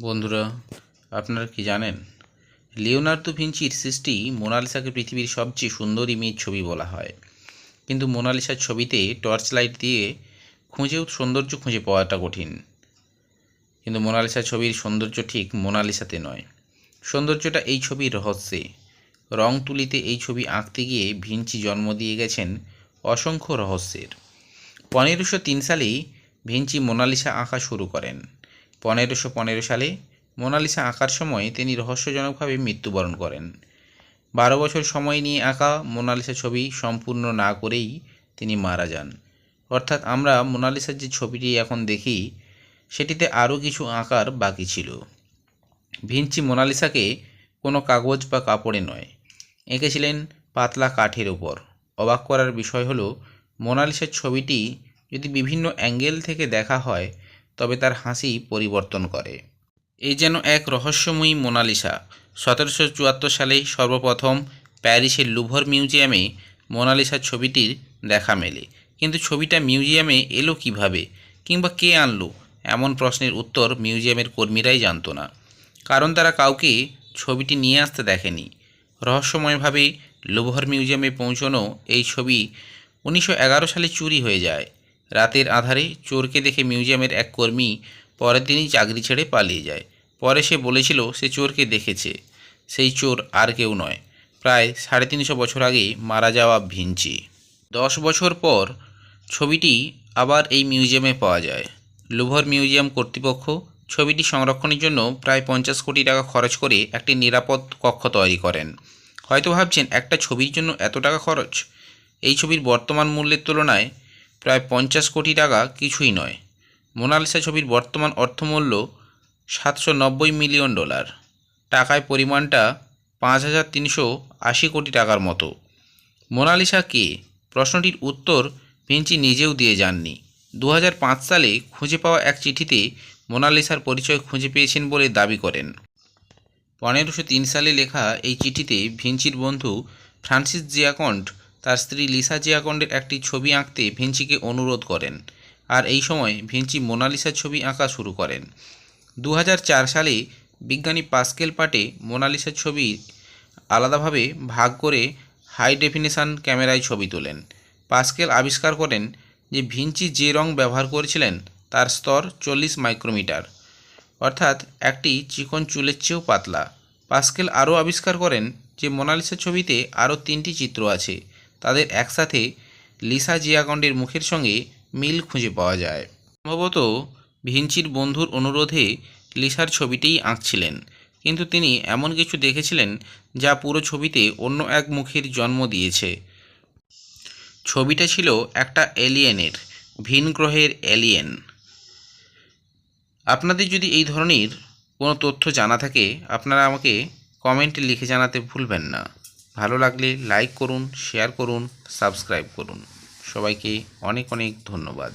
বন্ধুরা, আপনারা কি জানেন? লিওনার্দো ভিঞ্চির সৃষ্টি মোনালিসাকে পৃথিবীর সবচেয়ে সুন্দর ইমেজ ছবি বলা হয়। কিন্তু মোনালিসার ছবিতে টর্চ লাইট দিয়ে খুঁজেও সৌন্দর্য খুঁজে পাওয়াটা কঠিন। কিন্তু মোনালিসা ছবির সৌন্দর্য ঠিক মোনালিসাতে নয়। সৌন্দর্যটা এই ছবির রহস্যে। রং তুলিতে এই ছবি আঁকতে গিয়ে ভিঞ্চি জন্ম দিয়ে গেছেন অসংখ্য রহস্যের। পনেরোশো তিন সালেই ভিঞ্চি মোনালিসা আঁকা শুরু করেন। পনেরোশো পনেরো সালে মোনালিসা আঁকার সময় তিনি রহস্যজনকভাবে মৃত্যুবরণ করেন। বারো বছর সময় নিয়ে আঁকা মোনালিসা ছবি সম্পূর্ণ না করেই তিনি মারা যান। অর্থাৎ আমরা মোনালিসার যে ছবিটি এখন দেখি, সেটিতে আরও কিছু আঁকার বাকি ছিল। ভিঞ্চি মোনালিসাকে কোনো কাগজ বা কাপড়ে নয়, এঁকেছিলেন পাতলা কাঠের ওপর। অবাক করার বিষয় হলো, মোনালিসার ছবিটি যদি বিভিন্ন অ্যাঙ্গেল থেকে দেখা হয় তবে তার হাসি পরিবর্তন করে। এই যেন এক রহস্যময়ী মোনালিসা। সতেরোশো চুয়াত্তর সালে সর্বপ্রথম প্যারিসের লুভর মিউজিয়ামে মোনালিসার ছবিটির দেখা মেলে। কিন্তু ছবিটা মিউজিয়ামে এলো কীভাবে? কিংবা কে আনলো? এমন প্রশ্নের উত্তর মিউজিয়ামের কর্মীরাই জানত না। কারণ তারা কাউকে ছবিটি নিয়ে আসতে দেখেনি। রহস্যময়ভাবে লুভর মিউজিয়ামে পৌঁছানো এই ছবি উনিশশো এগারো সালে চুরি হয়ে যায়। রাতের আধারে চোরকে দেখে মিউজিয়ামের এক কর্মী পরের দিনই চাকরি ছেড়ে পালিয়ে যায়। পরে সে বলেছিল, সে চোরকে দেখেছে। সেই চোর আর কেউ নয়। প্রায় সাড়ে তিনশো বছর আগে মারা যাওয়া ভিঞ্চি। দশ বছর পর ছবিটি আবার এই মিউজিয়ামে পাওয়া যায়। লুভর মিউজিয়াম কর্তৃপক্ষ ছবিটি সংরক্ষণের জন্য প্রায় পঞ্চাশ কোটি টাকা খরচ করে একটি নিরাপদ কক্ষ তৈরি করেন। হয়তো ভাবছেন, একটা ছবির জন্য এত টাকা খরচ? এই ছবির বর্তমান মূল্যের তুলনায় প্রায় পঞ্চাশ কোটি টাকা কিছুই নয়। মোনালিসা ছবির বর্তমান অর্থমূল্য সাতশো নব্বই মিলিয়ন ডলার। টাকায় পরিমাণটা পাঁচ হাজার তিনশো আশি কোটি টাকার মতো। মোনালিসা কে? প্রশ্নটির উত্তর ভিঞ্চি নিজেও দিয়ে যাননি। দু হাজার পাঁচ সালে খুঁজে পাওয়া এক চিঠিতে মোনালিসার পরিচয় খুঁজে পেয়েছেন বলে দাবি করেন। পনেরোশো সালে লেখা এই চিঠিতে ভিঞ্চির বন্ধু ফ্রান্সিস জিয়াকন্ড তার স্ত্রী লিসা জিয়াকন্ডের একটি ছবি আঁকতে ভিঞ্চিকে অনুরোধ করেন। আর এই সময় ভিঞ্চি মোনালিসার ছবি আঁকা শুরু করেন। দু হাজার চার সালে বিজ্ঞানী পাস্কেল পাটে মোনালিসার ছবি আলাদাভাবে ভাগ করে হাই ডেফিনেশন ক্যামেরায় ছবি তোলেন। পাস্কেল আবিষ্কার করেন যে ভিঞ্চি যে রং ব্যবহার করেছিলেন তার স্তর চল্লিশ মাইক্রোমিটার। অর্থাৎ একটি চিকন চুলের চেয়েও পাতলা। পাস্কেল আরও আবিষ্কার করেন যে মোনালিসা ছবিতে আরও তিনটি চিত্র আছে। তাদের একসাথে লিসা জিয়াগন্ডের মুখের সঙ্গে মিল খুঁজে পাওয়া যায়। সম্ভবত ভিঞ্চির বন্ধুর অনুরোধে লিসার ছবিটিই আঁকছিলেন, কিন্তু তিনি এমন কিছু দেখেছিলেন যা পুরো ছবিতে অন্য এক মুখের জন্ম দিয়েছে। ছবিটা ছিল একটা এলিয়েনের, ভিন গ্রহের এলিয়েন। আপনাদের যদি এই ধরনের কোনো তথ্য জানা থাকে, আপনারা আমাকে কমেন্টে লিখে জানাতে ভুলবেন না। ভালো লাগলে লাইক করুন শেয়ার করুন সাবস্ক্রাইব করুন। সবাইকে অনেক অনেক ধন্যবাদ।